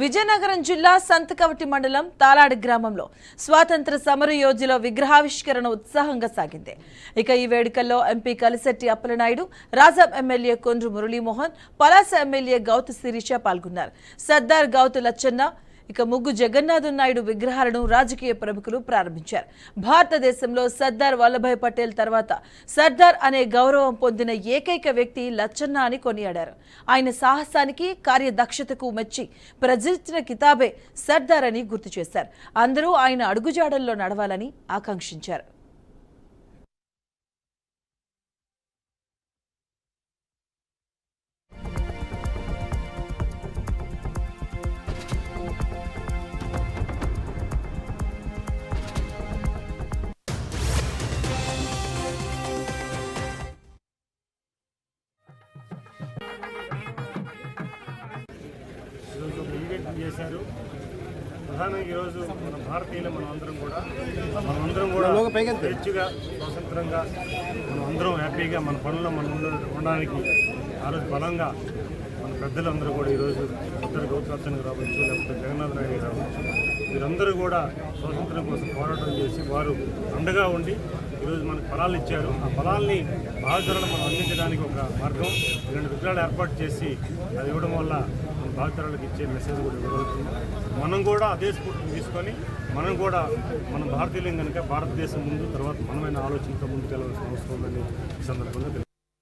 విజయనగరం జిల్లా సంతకవటి మండలం తాలాడి గ్రామంలో స్వాతంత్ర సమర యోధుల విగ్రహావిష్కరణ ఉత్సాహంగా సాగింది. ఇక ఈ వేడుకల్లో MP Kalisetti Appalanaidu Rajam MLA Kondru Muralimohan Palasa MLA Gouthu Sirisha పాల్గొన్నారు. సర్దార్ గౌతు లచ్చన్న ఇక ముగ్గు జగన్నాథ నాయుడు విగ్రహాలను రాజకీయ ప్రముఖులు ప్రారంభించారు. భారతదేశంలో సర్దార్ వల్లభాయ్ పటేల్ తర్వాత సర్దార్ అనే గౌరవం పొందిన ఏకైక వ్యక్తి లచ్చన్న అని కొనియాడారు. ఆయన సాహసానికి కార్యదక్షతకు మెచ్చి ప్రజలిచ్చిన కితాబే సర్దార్ అని గుర్తు చేశారు. అందరూ ఆయన అడుగుజాడల్లో నడవాలని ఆకాంక్షించారు. చేశారు. ప్రధానంగా ఈరోజు మన భారతీయులు మనం అందరం కూడా మనం అందరం కూడా స్వేచ్ఛగా స్వతంత్రంగా మనం అందరం హ్యాపీగా మన పనుల్లో మనం ఉండ- ఉండడానికి ఆ రోజు బలంగా మన పెద్దలందరూ కూడా ఈరోజు ఇద్దరు గౌతరత్న రావచ్చు లేకపోతే జగన్నాథ్ నాయుడు రావచ్చు. వీరందరూ కూడా స్వాతంత్రం కోసం పోరాటం చేసి వారు అండగా ఉండి ఈరోజు మనకు ఫలాలు ఇచ్చారు. ఆ ఫలాల్ని భావితరాలు మనం అందించడానికి ఒక మార్గం ఇలాంటి విగ్రహాలు ఏర్పాటు చేసి అది ఇవ్వడం వల్ల భావితరాలకు ఇచ్చే మెసేజ్ కూడా ఇవ్వగలుగుతుంది మనం కూడా అదే స్ఫూర్తిని తీసుకొని మనం కూడా మన భారతీయులం కనుక భారతదేశం ముందు తర్వాత మనమైన ఆలోచనతో ముందుకెళ్ళవలసిన అవసరం ఉందని ఈ సందర్భంగా